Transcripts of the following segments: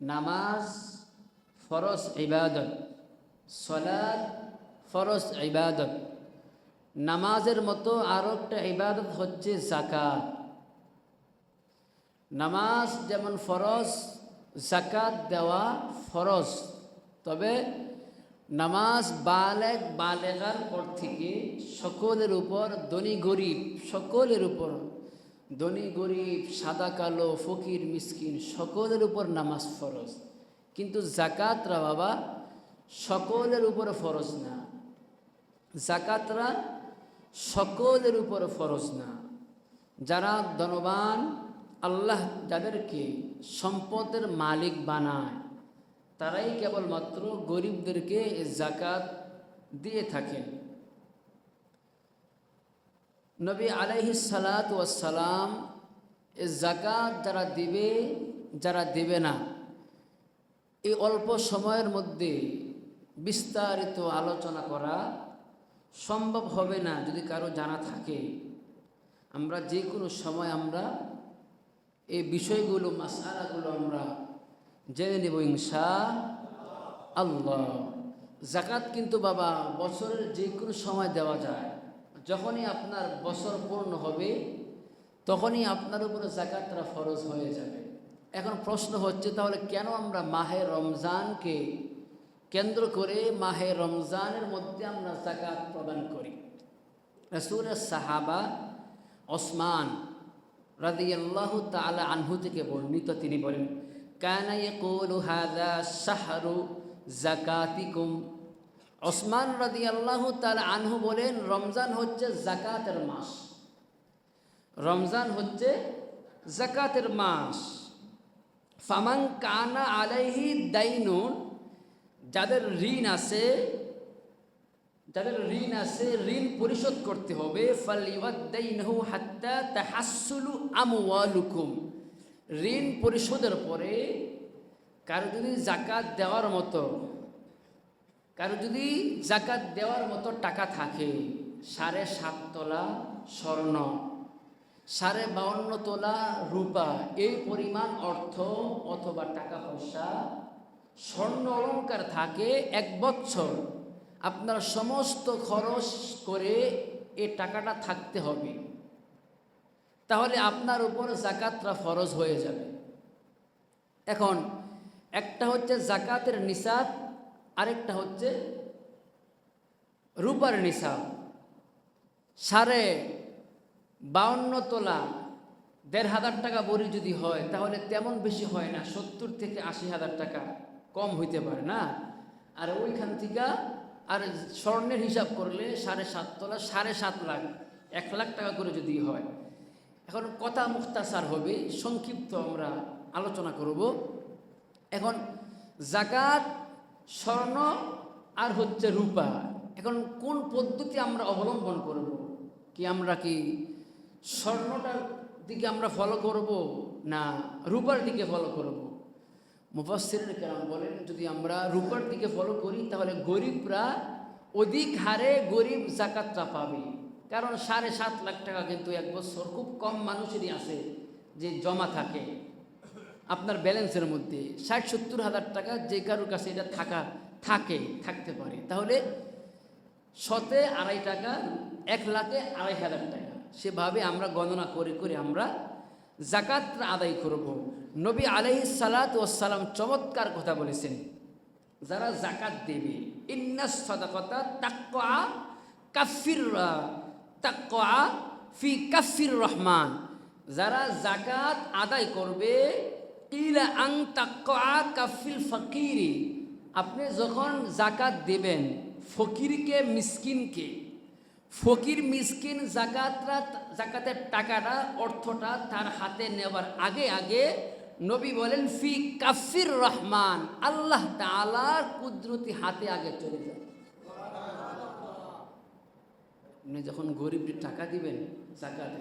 নামাজ ফরজ ইবাদত সলাদ ফরজ ইবাদত। নামাজের মতো আরও একটা ইবাদত হচ্ছে জাকাত নামাজ যেমন ফরজ জাকাত দেওয়া ফরজ, তবে নামাজ বালেক বালেগার পর থেকে সকলের উপর, ধনী গরিব সকলের উপর ধনী, গরিব, সাদা, কালো, ফকির, মিসকিন, সকলের উপর নামাজ ফরজ। কিন্তু জাকাতরা বাবা, সকলের উপর ফরজ না। জাকাতরা সকলের উপর ফরজ না। যারা ধনবান, আল্লাহ যাদেরকে সম্পদের মালিক বানায়, তারাই কেবলমাত্র গরিবদেরকে জাকাত দিয়ে থাকেন। নবী আলাইহি সালাত ওয়াসালাম এ জাকাত যারা দিবে, যারা দেবে না, এই অল্প সময়ের মধ্যে বিস্তারিত আলোচনা করা সম্ভব হবে না যদি কারও জানা থাকে। আমরা যে কোনো সময় আমরা এই বিষয়গুলো, মাসালাগুলো আমরা জেনে নেব ইনশা আল্লাহ। জাকাত কিন্তু বাবা, বছরের যে কোনো সময় দেওয়া যায়। যখনই আপনার বছর পূর্ণ হবে, তখনই আপনার উপরে জাকাতটা ফরজ হয়ে যাবে। এখন প্রশ্ন হচ্ছে, তাহলে কেন আমরা মাহে রমজানকে কেন্দ্র করে মাহে রমজানের মধ্যে আমরা জাকাত প্রদান করি? রসুলের সাহাবা ওসমান রাদিয়াল্লাহু তাআলা আনহু থেকে বর্ণিত, তিনি বলেন, কানা ইয়াকুলু হাযা শাহরু জাকাতিকুম ওসমান রাদিয়াল্লাহু তাআলা আনহু বলেন, রমজান হচ্ছে জাকাতের মাস। রমজান হচ্ছে জাকাতের মাস। ফামাং কানা আলাইহি দাইনুন, যাদের ঋণ আছে, যাদের ঋণ আছে, ঋণ পরিশোধ করতে হবে ঋণ পরিশোধের পরে কারও যদি জাকাত দেওয়ার মতো কারও যদি জাকাত দেওয়ার মতো টাকা থাকে, সাড়ে সাত তোলা স্বর্ণ, সাড়ে বাউন্ন তোলা রূপা, এই পরিমাণ অর্থ অথবা টাকা পয়সা স্বর্ণ অলঙ্কার থাকে এক বছর আপনার সমস্ত খরচ করে এ টাকাটা থাকতে হবে। তাহলে আপনার উপর জাকাতটা ফরজ হয়ে যাবে। এখন একটা হচ্ছে জাকাতের নিসাব আরেকটা হচ্ছে রূপার নিসাব। সাড়ে বাউন্ন তোলা দেড় হাজার টাকা বড়ি যদি হয়, তাহলে তেমন বেশি হয় না, সত্তর থেকে আশি হাজার টাকা কম হইতে পারে না। আর ওইখান থেকে আর স্বর্ণের হিসাব করলে সাড়ে সাত তোলা, সাড়ে সাত লাখ, এক লাখ টাকা করে যদি হয়। এখন কথা মুক্তাসার হবে, সংক্ষিপ্ত আমরা আলোচনা করব। এখন জাকাত স্বর্ণ আর হচ্ছে রূপা। এখন কোন পদ্ধতি আমরা অবলম্বন করব? কি আমরা কি স্বর্ণটার দিকে আমরা ফলো করব না রূপার দিকে ফলো করব? মুফাসিরের কেরাম বলেন, যদি আমরা রূপার দিকে ফলো করি, তাহলে গরিবরা অধিক হারে গরিব জাকাতটা পাবে। কারণ সাড়ে সাত লাখ টাকা কিন্তু এক বছর খুব কম মানুষেরই আছে যে জমা থাকে। আপনার ব্যালেন্সের মধ্যে ষাট সত্তর হাজার টাকা যে কারোর কাছে এটা থাকা, থাকে, থাকতে পারে। তাহলে শতে আড়াই টাকা, এক লাখে আড়াই হাজার টাকা। সেভাবে আমরা গণনা করে করে আমরা জাকাত আদায় করব। নবী আলহি সালাত ওসালাম চমৎকার কথা বলেছেন। যারা জাকাত দেবে ইন্নাস সদাকতা তাক্কা কাফির তাক্কা ফি কাফির রহমান। যারা জাকাত আদায় করবে ইলা আং কাফিল ফকিরি। আপনি যখন জাকাত দেবেন, ফকিরকে, মিসকিনকে, ফকির, মিসকিন জাকাতরা জাকাতের টাকাটা, অর্থটা তার হাতে নেওয়ার আগে আগে নবী বলেন, ফি কাফির রহমান, আল্লাহ তালার কুদরতি হাতে আগে চলে যায়। আপনি যখন গরিবকে টাকা দিবেন জাকাতে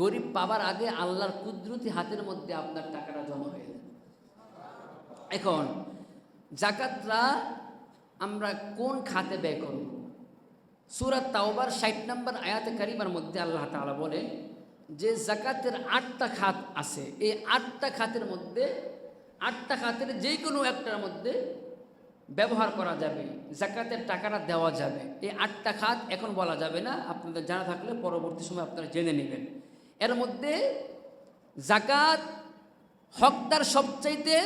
গরিব পাবার আগে আল্লাহর কুদরতি হাতের মধ্যে আপনার টাকাটা জমা হয়ে এখন জাকাতরা আমরা কোন খাতে ব্যয় করব? সুরাত তাওবার ষাট নম্বর আয়াতে কারিমার মধ্যে আল্লাহ তাআলা বলেন, যে জাকাতের আটটা খাত আছে, এই আটটা খাতের মধ্যে, আটটা খাতের যে কোনো একটার মধ্যে ব্যবহার করা যাবে, জাকাতের টাকাটা দেওয়া যাবে। এই আটটা খাত এখন বলা যাবে না, আপনাদের জানা থাকলে পরবর্তী সময় আপনারা জেনে নেবেন। এর মধ্যে জাকাত হকদার সবচাইতে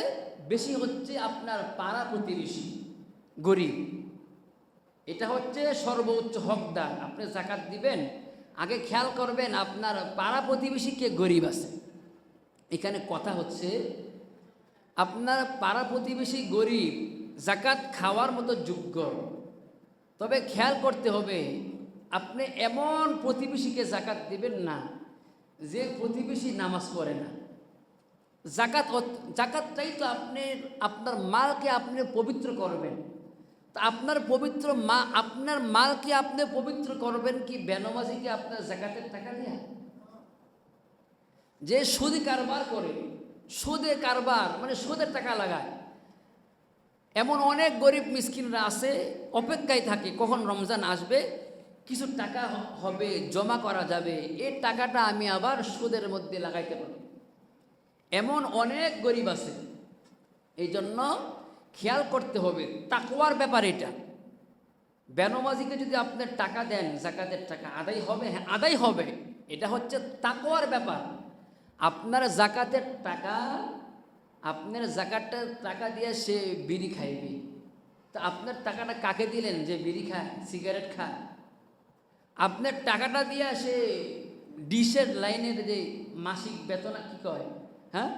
বেশি হচ্ছে আপনার পাড়া প্রতিবেশী, গরিব। এটা হচ্ছে সর্বোচ্চ হকদার। আপনি জাকাত দিবেন, আগে খেয়াল করবেন আপনার পাড়া প্রতিবেশী কে গরিব আছে। এখানে কথা হচ্ছে, আপনার পাড়া প্রতিবেশী গরিব জাকাত খাওয়ার মতো যোগ্য। তবে খেয়াল করতে হবে, আপনি এমন প্রতিবেশীকে জাকাত দিবেন না যে প্রতিবেশী নামাজ পড়ে না। জাকাত জাকাতটাই তো আপনি আপনার মালকে আপনি পবিত্র করবেন। তা আপনার পবিত্র মা আপনার মালকে আপনি পবিত্র করবেন কি বেনমাজিকে আপনার জাকাতের টাকা দেয়া? যে সুদ কারবার করে, সুদে কারবার মানে সুদের টাকা লাগায়। এমন অনেক গরিব মিসকিনরা আছে, অপেক্ষায় থাকে কখন রমজান আসবে কিছু টাকা হবে, জমা করা যাবে এই টাকাটা আমি আবার সুদের মধ্যে লাগাইতে পারি এমন অনেক গরিব আছে। এই জন্য খেয়াল করতে হবে, তাকওয়ার ব্যাপার এটা। বেনমাজিকে যদি আপনার টাকা দেন, জাকাতের টাকা, আদায় হবে হ্যাঁ আদায় হবে, এটা হচ্ছে তাকওয়ার ব্যাপার। আপনার জাকাতের টাকা, আপনার জাকাতটার টাকা দিয়ে সে বিড়ি খাইবে। তা আপনার টাকাটা কাকে দিলেন যে বিড়ি খায়, সিগারেট খায়? আপনার টাকাটা দিয়ে সে ডিশের লাইনের যে মাসিক বেতন কি কয়? হ্যাঁ?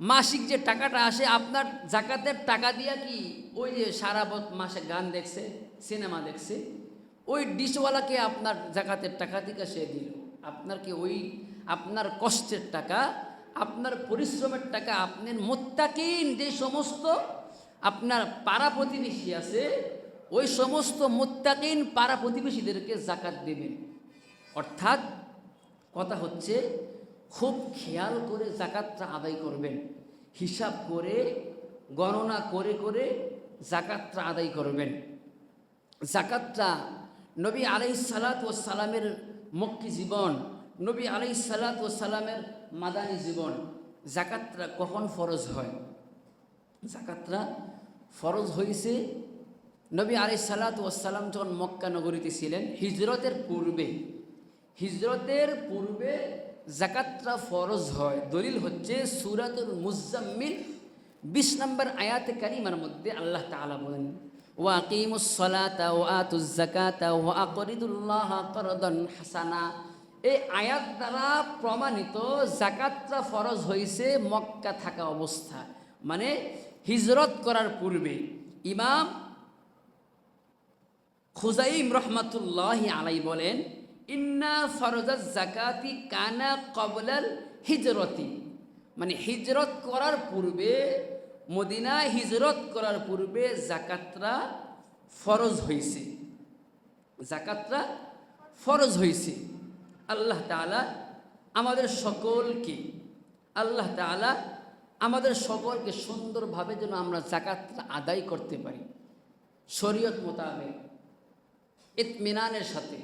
মাসিক যে টাকাটা আসে, আপনার জাকাতের টাকা দিয়া কি ওই যে সারা মাসে গান দেখছে, সিনেমা দেখছে, ওই ডিশওয়ালাকে আপনার জাকাতের টাকা থেকে সে দিল। আপনার কি ওই আপনার কষ্টের টাকা, আপনার পরিশ্রমের টাকা, আপনার মোত্তাকিন যে সমস্ত আপনার পাড়া প্রতিবেশী আছে ওই সমস্ত মোত্তাকিন পাড়া প্রতিবেশীদেরকে জাকাত দেবেন। অর্থাৎ কথা হচ্ছে, খুব খেয়াল করে জাকাতটা আদায় করবেন। হিসাব করে, গণনা করে করে জাকাতটা আদায় করবেন। জাকাতটা নবী আলাই সালাত ও সালামের মক্কি জীবন, নবী আলাই সালাত ও সালামের মাদানী জীবন, জাকাতটা কখন ফরজ হয়? জাকাতটা ফরজ হয়েছে নবী আলাই সালাত ওয়াসাল্লাম যখন মক্কা নগরীতে ছিলেন, হিজরতের পূর্বে হিজরতের পূর্বে জাকাতটা ফরজ হয়। দলিল হচ্ছে সুরাতুল মুজাম্মিল বিশ নম্বর আয়াতে কারিমার মধ্যে আল্লাহ তাআলা বলেন এই আয়াত দ্বারা ফরজ মক্কা থাকা মানে হিজরত করার পূর্বে ইমাম খুজাইম রহমাতুল্লাহ আলাই বলেন, ইন্না ফরজাত জাকাতি কানা কবলাল হিজরতি। মানে হিজরত করার পূর্বে মদিনা হিজরত করার পূর্বে জাকাতরা ফরজ হয়েছে জাকাতরা ফরজ হয়েছে আল্লাহ তাআলা আমাদের সকলকে, আল্লাহ তাআলা আমাদের সকলকে সুন্দরভাবে যেন আমরা জাকাতটা আদায় করতে পারি। শরীয়ত মোতাবেক। ইতমিনানের সাথে,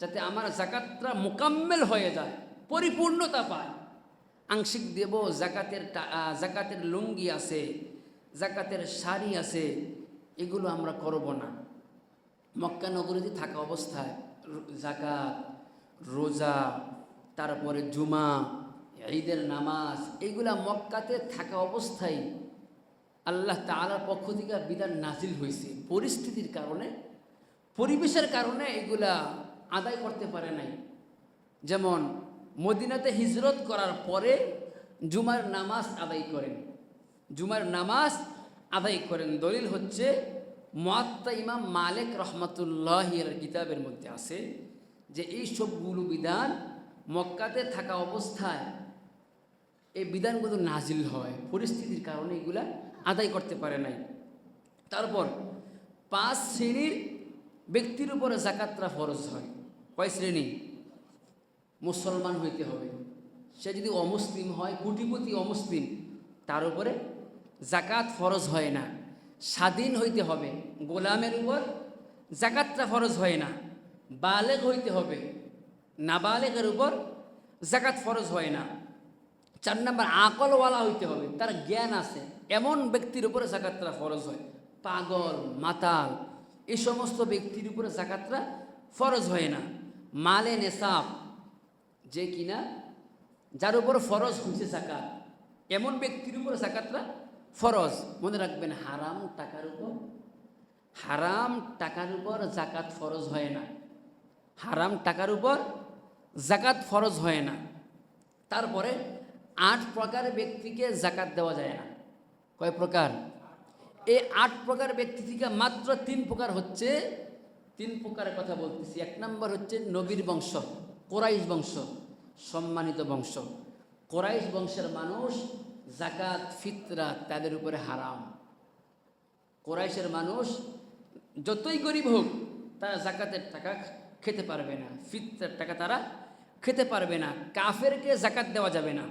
যাতে আমার জাকাতটা মোকাম্মেল হয়ে যায়, পরিপূর্ণতা পায়। আংশিক দেব, জাকাতের জাকাতের লুঙ্গি আছে, জাকাতের শাড়ি আছে, এগুলো আমরা করব না। মক্কা নগরীতে থাকা অবস্থায় জাকাত, রোজা, তারপরে জুমা, ঈদের নামাজ, এগুলা মক্কাতে থাকা অবস্থায় আল্লাহ তাআলার পক্ষ থেকে বিধান নাজিল হয়েছে। পরিস্থিতির কারণে পরিবেশের কারণে এগুলা আদায় করতে পারে নাই। যেমন, মদিনাতে হিজরত করার পরে জুমার নামাজ আদায় করেন। জুমার নামাজ আদায় করেন। দলিল হচ্ছে, মোয়াত্তা ইমাম মালিক রহমতুল্লাহ কিতাবের মধ্যে আছে যে, এই সবগুলো বিধান মক্কাতে থাকা অবস্থায় এই বিধানগুলো নাজিল হয়। পরিস্থিতির কারণে এগুলা আদায় করতে পারে নাই। তারপর, পাঁচ শ্রেণির ব্যক্তির উপরে জাকাতরা ফরজ হয়। কয় শ্রেণি? মুসলমান হইতে হবে। সে যদি অমুসলিম হয়, কোটিপতি অমুসলিম, তার উপরে জাকাত ফরজ হয় না। স্বাধীন হইতে হবে, গোলামের উপর জাকাতটা ফরজ হয় না। বালেগ হইতে হবে, নাবালেগের উপর জাকাত ফরজ হয় না। চার নম্বর, আকলওয়ালা হইতে হবে, তার জ্ঞান আছে। এমন ব্যক্তির উপরে জাকাতটা ফরজ হয়। পাগল, মাতাল এই সমস্ত ব্যক্তির উপরে জাকাতটা ফরজ হয় না। মালে নেশাব যে কিনা যার উপর ফরজ হচ্ছে জাকাত, এমন ব্যক্তির উপর জাকাতটা ফরজ। মনে রাখবেন, হারাম টাকার উপর, হারাম টাকার উপর জাকাত ফরজ হয় না। হারাম টাকার উপর জাকাত ফরজ হয় না। তারপরে আট প্রকার ব্যক্তিকে জাকাত দেওয়া যায় না। কয় প্রকার? এই আট প্রকার ব্যক্তি থেকে মাত্র তিন প্রকার হচ্ছে, তিন প্রকারের কথা বলতেছি। এক নম্বর হচ্ছে নবীর বংশ, কোরাইশ বংশ, সম্মানিত বংশ। কোরাইশ বংশের মানুষ জাকাত ফিতরা তাদের উপরে হারাম। কোরাইশের মানুষ যতই গরিব হোক, তারা জাকাতের টাকা খেতে পারবে না, ফিতরার টাকা তারা খেতে পারবে না। কাফেরকে জাকাত দেওয়া যাবে না।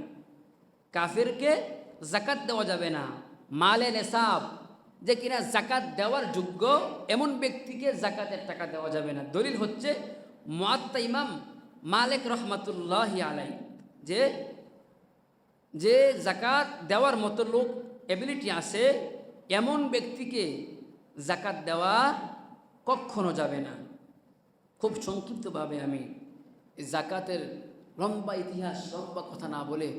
কাফেরকে জাকাত দেওয়া যাবে না। মালে নেশাব যে কিনা জাকাত দেওয়ার যোগ্য এমন ব্যক্তিকে জাকাতের টাকা দেওয়া যাবে না। দলিল হচ্ছে মোয়াত্তা ইমাম মালিক রহমাতুল্লাহ আলাই যে যে জাকাত দেওয়ার মতো লোক এবিলিটি আছে, এমন ব্যক্তিকে জাকাত দেওয়া কখনো যাবে না। খুব সংক্ষিপ্তভাবে আমি জাকাতের লম্বা ইতিহাস, লম্বা কথা না বলে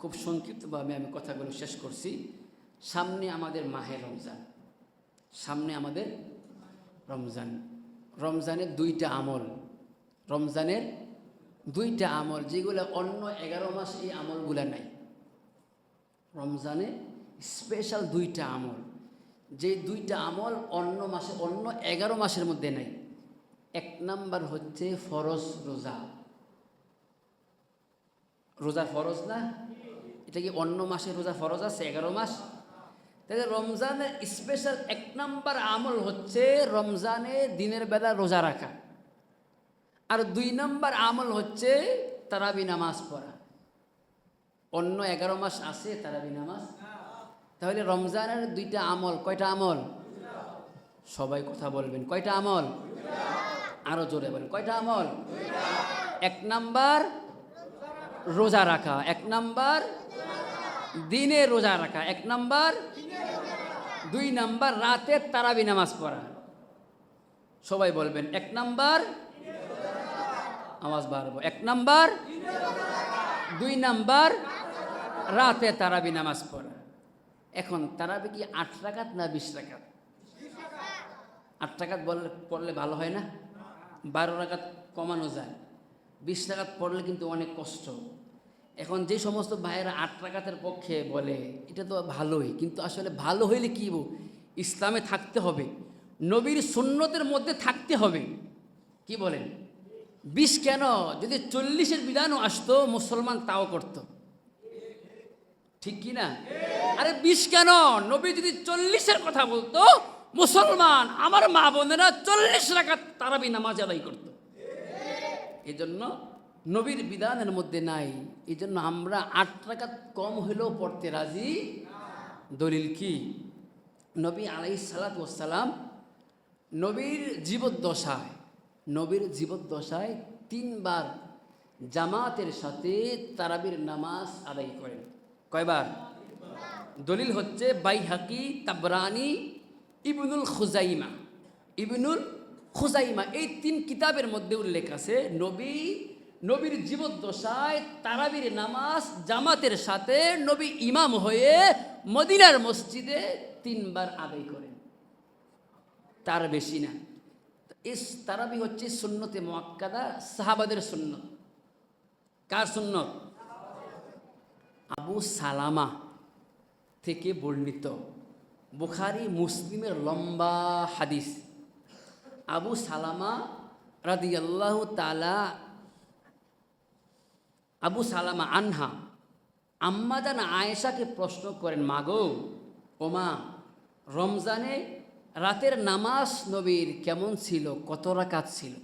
খুব সংক্ষিপ্তভাবে আমি কথাগুলো শেষ করছি। সামনে আমাদের মাহে রমজান। সামনে আমাদের রমজান। রমজানের দুইটা আমল। রমজানের দুইটা আমল, যেগুলো অন্য এগারো মাস এই আমলগুলো নাই। রমজানে স্পেশাল দুইটা আমল। যে দুইটা আমল অন্য মাসে, অন্য এগারো মাসের মধ্যে নাই। এক নাম্বার হচ্ছে ফরজ রোজা। রোজা ফরজ না? এটা কি অন্য মাসে রোজা ফরজ আছে, এগারো মাস? তাহলে রমজানের স্পেশাল এক নম্বর আমল হচ্ছে রমজানে দিনের বেলা রোজা রাখা। আর দুই নম্বর আমল হচ্ছে তারাবি নামাজ পড়া। অন্য এগারো মাস আছে তারাবি নামাজ। তাহলে রমজানের দুইটা আমল, কয়টা আমল? সবাই কথা বলবেন, কয়টা আমল? আরও জোরে বলেন, কয়টা আমল? এক নাম্বার রোজা রাখা, এক নাম্বার দিনে রোজা রাখা। এক নাম্বার, দুই নাম্বার, রাতে তারাবি নামাজ পড়া। সবাই বলবেন, এক নাম্বার, আওয়াজ বাড়বো। এক নাম্বার, দুই নাম্বার, রাতে তারাবি নামাজ পড়া। এখন তারাবি কি আট রাকাত না বিশ রাকাত? আট রাকাত বললে, পড়লে ভালো হয় না? বারো রাকাত কমানো যায়। বিশ রাকাত পড়লে কিন্তু অনেক কষ্ট। এখন যে সমস্ত ভাইয়েরা আট পক্ষে বলে, এটা তো ভালোই, কিন্তু আসলে ভালো হইলে কি? ইসলামে থাকতে হবে, নবীর সুন্নতের মধ্যে থাকতে হবে। কি বলেন? বিশ কেন? যদি চল্লিশের বিধানও আসতো, মুসলমান তাও করতো। ঠিক কি না? আরে বিশ কেন? নবী যদি চল্লিশের কথা বলতো, মুসলমান আমার মা বোনেরা চল্লিশ রাখাত তারাবি নামাজ আদায় করত। এই জন্য নবীর বিধানের মধ্যে নাই এই জন্য আমরা আট রাকাত কম হলেও পড়তে রাজি। দলিল কি? নবী আলাই সালাতাম নবীর জীবদ্দশায় নবীর জীবদ্দশায় তিনবার জামাতের সাথে তারাবির নামাজ আদায় করেন। কয়বার? দলিল হচ্ছে বাইহাকি, তাবরানি, ইবনুল খুজাইমা। ইবনুল খুজাইমা, এই তিন কিতাবের মধ্যে উল্লেখ আছে, নবী নবীর জীবদ্দশায় তারাবির নামাজ জামাতের সাথে নবী ইমাম হয়ে মদিনার মসজিদে তিনবার আদায় করেন। তার বেশি না। এই তারাবি হচ্ছে সুন্নতে মোয়াক্কাদা সাহাবাদের সুন্নত। কার সুন্নত? আবু সালামা থেকে বর্ণিত। বুখারি, মুসলিমের লম্বা হাদিস। আবু সালামা রাদি আল্লাহ তালা আবু সালামা আনহা আম্মাজান আয়েশাকে প্রশ্ন করেন, মাগো, ওমা, রমজানে রাতের নামাজ নবীর কেমন ছিল? কত রাকাত ছিল?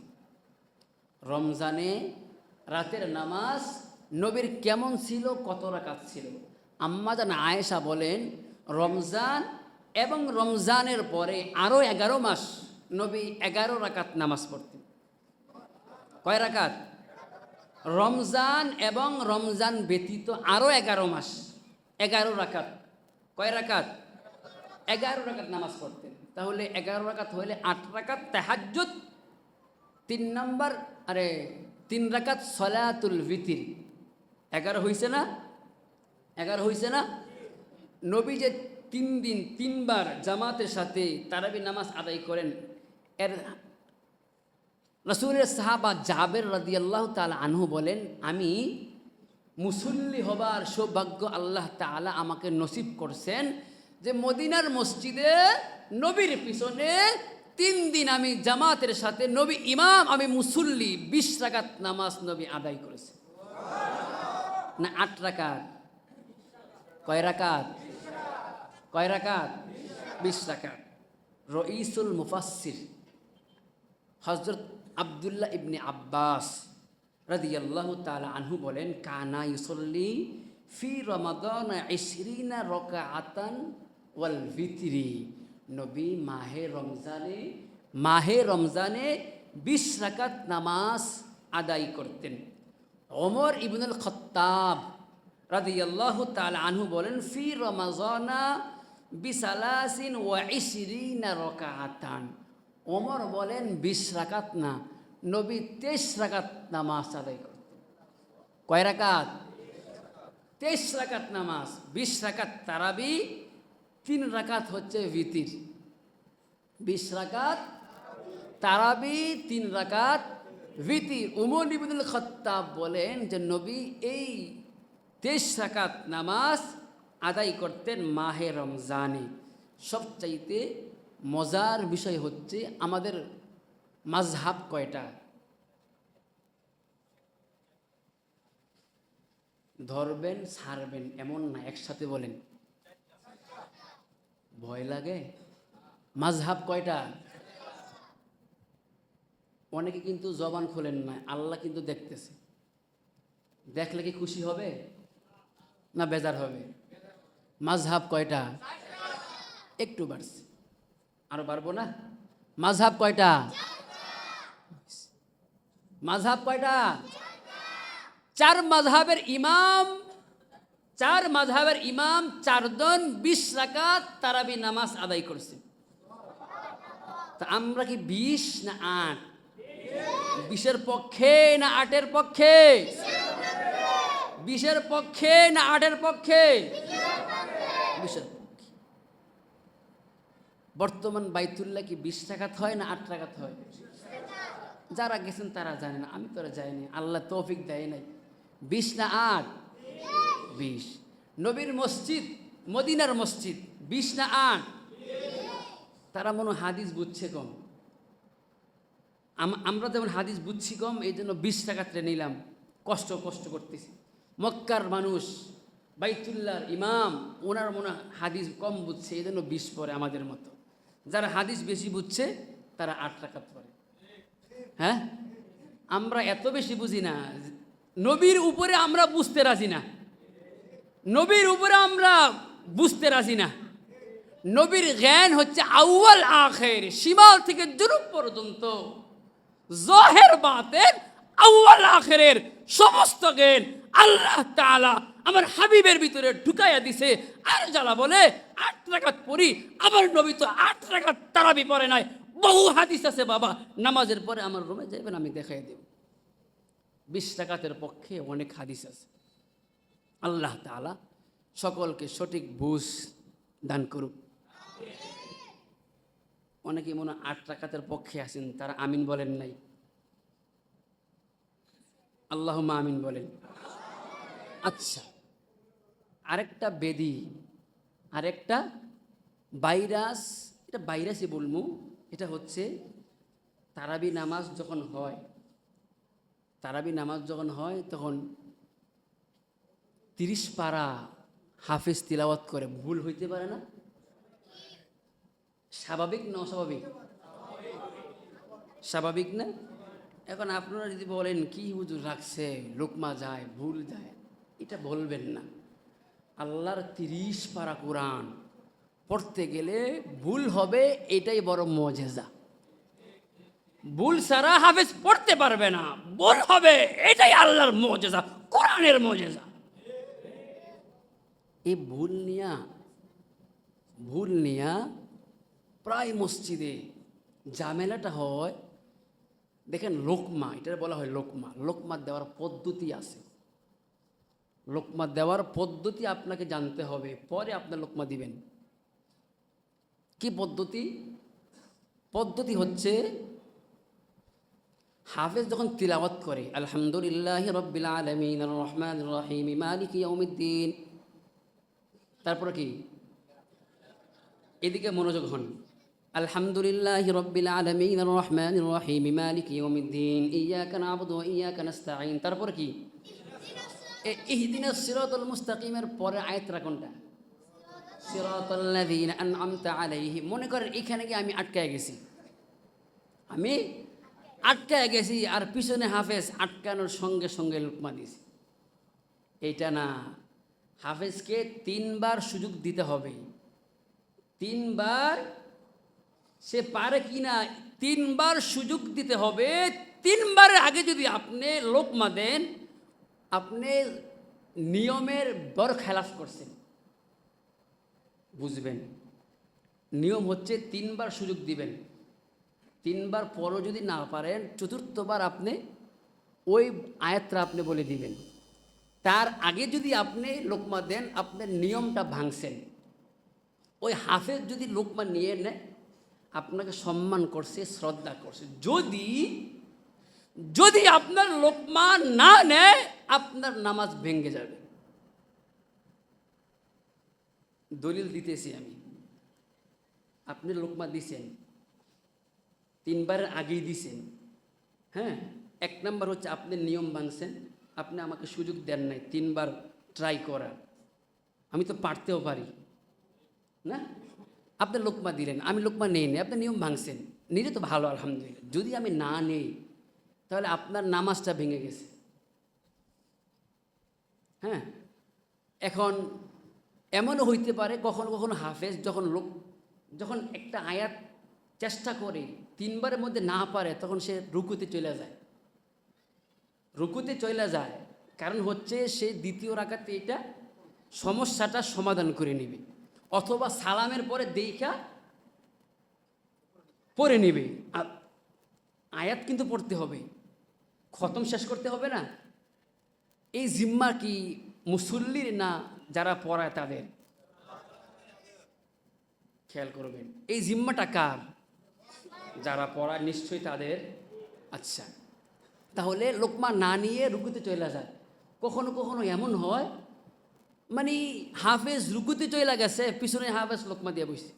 রমজানে রাতের নামাজ নবীর কেমন ছিল? কত রাকাত ছিল? আম্মাজান আয়েশা বলেন, রমজান এবং রমজানের পরে আরও এগারো মাস নবী এগারো রাকাত নামাজ পড়তেন। কয় রাকাত? রমজান এবং রমজান ব্যতীত আরও এগারো মাস। এগারো রাকাত। কয় রাকাত? এগারো রাকাত নামাজ পড়তেন। তাহলে এগারো রাকাত হলে আট রাকাত তেহাজ্জুদ, তিন নম্বর, আরে, তিন রাকাত সলাতুল ভিতির এগারো হয়েছে না? এগারো হয়েছে না? নবী যে তিন দিন, তিনবার জামাতের সাথে তারাবি নামাজ আদায় করেন, এর রসুলের সাহাবা জাবের রাদিয়াল্লাহ তালা আনহু বলেন, আমি মুসল্লি হবার সৌভাগ্য আল্লাহ তাআলা আমাকে নসিব করছেন যে মদিনার মসজিদে নবীর পিছনে তিন দিন আমি জামাতের সাথে নবী ইমাম, আমি মুসল্লি, বিশ রাকাত নামাজ নবী আদায় করেছে। না, আট রাকাত। কয় রাকাত? কয় রাকাত? বিশ রাকাত। রঈসুল মুফাসসির। হজরত আবদুল্লাহ ইবনে আব্বাস রাদিয়াল্লাহু তাআলা আনহু বলেন, কানা ইউসল্লি ফি রমাদান ইশরিনা রকাআতান ওয়াল ভিতরি নবী মাহে রমজানে মাহে রমজানে বিশ রাকাত নামাজ আদায় করতেন। ওমর ইবনুল খত্তাব রাদিয়াল্লাহু তাআলা আনহু বলেন, ফি রমাজানা বিসালাসিন ওয়া ইশরিনা রকাআতান। ওমর বলেন, বিশ রাকাত না, নবী তেইশ রাকাত নামাজ আদায় করতেন কয় রাকাত? তেইশ রাকাত নামাজ, বিশ রাকাত তারাবি, তিন রাকাত হচ্ছে ভিতির। বিশ রাকাত তারাবি, তিন রাকাত ভিতির। উমর ইবনুল খত্তাব বলেন যে, নবী এই তেইশ রাকাত নামাজ আদায় করতেন মাহে রমজানে। সবচাইতে মজার বিষয় হচ্ছে আমাদের মাঝহাব কয়টা? ধরবেন, ছাড়বেন, এমন না, একসাথে বলেন। ভয় লাগে? মাঝহাব কয়টা? অনেকে কিন্তু জবান খোলেন না, আল্লাহ কিন্তু দেখতেছে। দেখলে কি খুশি হবে? না বেজার হবে? মাঝহাব কয়টা? একটু বাড়ছে। আরও পারব না? মাঝহাব কয়টা? মাঝহাব কয়টা? চার মাঝহাবের ইমাম, চার মাঝহাবের ইমাম চারজন বিশ রাকাত তারাবি নামাজ আদায় করছে। তা আমরা কি বিশ না আট? বিশের পক্ষে না আটের পক্ষে? বিশের পক্ষে না আটের পক্ষে? বিশের বর্তমান বাইতুল্লাহ কি বিশ টাকাত হয় না আট টাকাত হয়? যারা গেছেন তারা জানে না, আমি তোরা যাইনি, আল্লাহ তৌফিক দেয় নাই। বিশ না আট? বিশ। নবীর মসজিদ, মদিনার মসজিদ, বিশ না আট? তারা মনে হাদিস বুঝছে কম। আম- আমরা যেমন হাদিস বুঝছি কম, এই জন্য বিশ টাকা টাকাতে নিলাম। কষ্ট কষ্ট করতেছি। মক্কার মানুষ, বাইতুল্লাহর ইমাম, ওনার মনে হাদিস কম বুঝছে, এই জন্য বিশ পরে আমাদের মতো। যারা হাদিস বেশি বুঝছে, তারা আট টাকা পরে হ্যাঁ? আমরা এত বেশি বুঝি না। নবীর উপরে আমরা বুঝতে রাজি না। নবীর উপরে আমরা বুঝতে রাজি না। নবীর জ্ঞান হচ্ছে আউয়াল আখের সীমাল থেকে জুরুপ পর্যন্ত। জহের বাতের আউয়াল আখেরের সমস্ত জ্ঞান আল্লাহ তাআলা আমার হাবিবের ভিতরে ঢুকাইয়া দিছে। আর যারা বলে, আট রাকাত পড়ি, আমার নবী তো আট রাকাত তারাবি পরে নাই। বহু হাদিস আছে বাবা, নামাজের পরে আমার রুমে যাবেন আমি দেখাই দেব। বিশ টাকাতের পক্ষে অনেক হাদিস আছে। আল্লাহ তাআলা সকলকে সঠিক বুঝ দান করুক। অনেকে মনে আট টাকাতের পক্ষে আছেন, তারা আমিন বলেন নাই। আল্লাহ আমিন বলেন। আচ্ছা। আরেকটা বেদি, আরেকটা ভাইরাস, এটা ভাইরাসই বলব, এটা হচ্ছে তারাবি নামাজ যখন হয়, তারাবি নামাজ যখন হয় তখন তিরিশ পারা হাফেজ তিলাওয়াত করে, ভুল হইতে পারে না? স্বাভাবিক না অস্বাভাবিক? স্বাভাবিক না? এখন আপনারা যদি বলেন, কি হুজুর রাখছে? লোকমা যায়, ভুল যায়? এটা বলবেন না। আল্লাহর তিরিশ পারা কোরআন। পড়তে গেলে ভুল হবে, এটাই বড় মজেজা। ভুল সারা হাফেজ পড়তে পারবে না, ভুল হবে, এটাই আল্লাহর মজেজা, কোরআনের মজেজা। এই ভুল নিয়া ভুল নিয়া প্রায় মসজিদে ঝামেলাটা হয়, দেখেন লোকমা এটা বলা হয় লোকমা। লোকমা দেওয়ার পদ্ধতি আছে। লোকমা দেওয়ার পদ্ধতি আপনাকে জানতে হবে, পরে আপনার লোকমা দিবেন। কি পদ্ধতি? পদ্ধতি হচ্ছে হাফেজ যখন তিলাওয়াত করে, আলহামদুলিল্লাহ রব্বিল আলমিন রহমান রহিম, মালিক ইয়াউমিদ্দিন, তারপরে কি? এদিকে মনোযোগ হন। আলহামদুলিল্লাহ রব্বিল আলমিন রহমান রহিম, মালিক ইয়াউমিদ্দিন ইয়াকা নাবুদু ওয়া ইয়াকা নাস্তাঈন, তারপরে কি? ইহদিনাস সিরাতাল মুস্তাকিমের পরে আয়াতটা কোনটা? সিরাতাল্লাযীনা আনআমতা আলাইহিম। মনে করেন এখানে গিয়ে আমি আটকায় গেছি? আমি আটকায় গেছি আর পিছনে হাফেজ আটকানোর সঙ্গে সঙ্গে লুকমা দিয়েছি। এইটা না। হাফেজকে তিনবার সুযোগ দিতে হবে। তিনবার সে পারে কি না, তিনবার সুযোগ দিতে হবে। তিনবারের আগে যদি আপনি লোকমা দেন আপনি নিয়মের বর খেলাফ করছেন। বুঝবেন? নিয়ম হচ্ছে তিনবার সুযোগ দিবেন। তিনবার পরও যদি না পারেন, চতুর্থবার আপনি ওই আয়াতটা আপনি বলে দিবেন। তার আগে যদি আপনি লোকমা দেন, আপনার নিয়মটা ভাঙছেন। ওই হাফেজ যদি লোকমা নিয়ে নেয়, আপনাকে সম্মান করছে, শ্রদ্ধা করছে। যদি যদি আপনার লোকমা না নেয়, আপনার নামাজ ভেঙে যাবে। দলিল দিতেছি আমি। আপনি লোকমা দিছেন তিনবারের আগেই দিছেন হ্যাঁ? এক নাম্বার হচ্ছে আপনি নিয়ম ভাঙছেন আপনি আমাকে সুযোগ দেন নাই, তিনবার ট্রাই করার আমি তো পারতেও পারি, না? আপনি লোকমা দিলেন, আমি লোকমা নেই নেই আপনি নিয়ম ভাঙছেন নিলে তো ভালো, আলহামদুলিল্লাহ। যদি আমি না নেই তাহলে আপনার নামাজটা ভেঙে গেছে। হ্যাঁ? এখন এমনও হইতে পারে, কখনো কখনো হাফেজ যখন লোক, যখন একটা আয়াত চেষ্টা করে, তিনবারের মধ্যে না পারে, তখন সে রুকুতে চলে যায়। রুকুতে চলে যায়, কারণ হচ্ছে সে দ্বিতীয় রাখাতে এটা সমস্যাটা সমাধান করে নেবে। অথবা সালামের পরে দেখা পড়ে নেবে। আয়াত কিন্তু পড়তে হবে। খতম শেষ করতে হবে না। এই জিম্মা কি মুসল্লির না যারা পড়ায় তাদের? খেয়াল করবেন, এই জিম্মাটা কার? যারা পড়ায় নিশ্চয়ই তাদের। আচ্ছা তাহলে লোকমা না নিয়ে রুকুতে চলে যায়। কখনো কখনো এমন হয় মানে হাফেজ রুকুতে চলে গেছে, পিছনে হাফেজ লোকমা দিয়ে বসছে।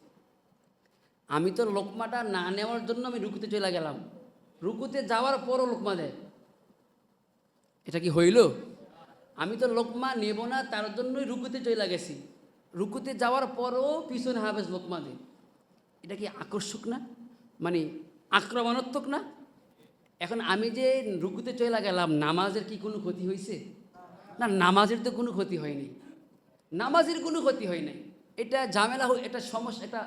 আমি তো লোকমাটা না নেওয়ার জন্য আমি রুকুতে চলে গেলাম। রুকুতে যাওয়ার পরও লোকমা দেয়। এটা কি হইল? আমি তো লোকমা নেব না, তার জন্যই রুকুতে চলে গেছি। রুকুতে যাওয়ার পরও পিছনে হাফেজ লোকমা দেয় এটা কি আকর্ষক না? মানে আক্রমণাত্মক না? এখন আমি যে রুকুতে চলে গেলাম, নামাজের কি কোনো ক্ষতি হয়েছে না, নামাজের তো কোনো ক্ষতি হয়নি। নামাজের কোনো ক্ষতি হয় নাই। এটা ঝামেলা এটা সমস্যা এটা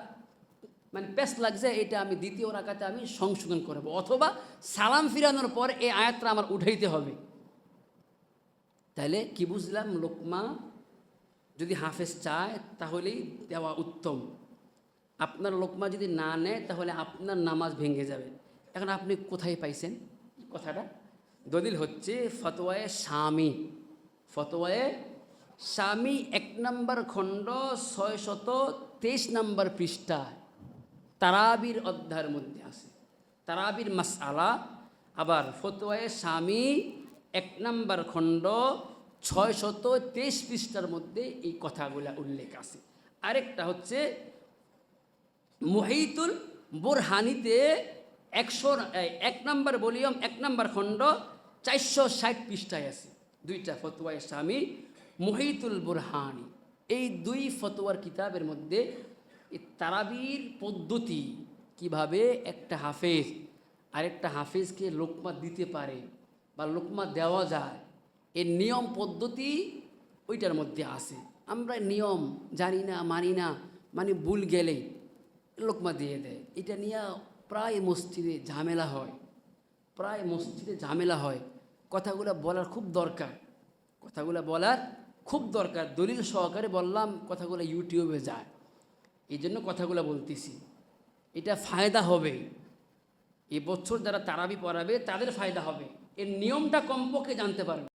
মানে পেস লাগছে, এটা আমি দ্বিতীয় রাখাতে আমি সংশোধন করব। অথবা সালাম ফিরানোর পর এই আয়াতটা আমার উঠাইতে হবে। তাহলে কি বুঝলাম? লোকমা যদি হাফেজ চায়, তাহলেই দেওয়া উত্তম। আপনার লোকমা যদি না নেয়, তাহলে আপনার নামাজ ভেঙে যাবে। এখন আপনি কোথায় পাইছেন? কথাটা? দলিল হচ্ছে ফতোয়ায়ে স্বামী ফতোয়ায়ে স্বামী এক নম্বর খণ্ড ছয় শত তেইশ নম্বর পৃষ্ঠায় তারাবির অধ্যায়ের মধ্যে আছে। তারাবির মাসআলা। আবার ফতোয়ায়ে স্বামী এক নম্বর খণ্ড ছয় শত তেইশ পৃষ্ঠার মধ্যে এই কথাগুলা উল্লেখ আছে। আরেকটা হচ্ছে মহিতুল বোরহানিতে একশো এক নম্বর ভলিউম, এক নম্বর খণ্ড চারশো ষাট পৃষ্ঠায় আছে। দুইটা ফতোয়ায় স্বামী মহিতুল বোরহানি। এই দুই ফতোয়ার কিতাবের মধ্যে তারাবির পদ্ধতি কীভাবে একটা হাফেজ, আরেকটা হাফেজকে লোকমা দিতে পারে বা লোকমা দেওয়া যায় এর নিয়ম পদ্ধতি ওইটার মধ্যে আছে। আমরা নিয়ম জানি না, মানি না মানে ভুল গেলে লোকমা দিয়ে দেয়। এটা নিয়ে প্রায় মসজিদে ঝামেলা হয়। প্রায় মসজিদে ঝামেলা হয়। কথাগুলো বলার খুব দরকার। কথাগুলো বলার খুব দরকার। দলিল সহকারে বললাম, কথাগুলো ইউটিউবে যায়। এই জন্য কথাগুলো বলতেছি। এটা ফায়দা হবে। এবছর যারা তারাবি পড়াবে, তাদের ফায়দা হবে। এর নিয়মটা কমপক্ষে জানতে পারবে।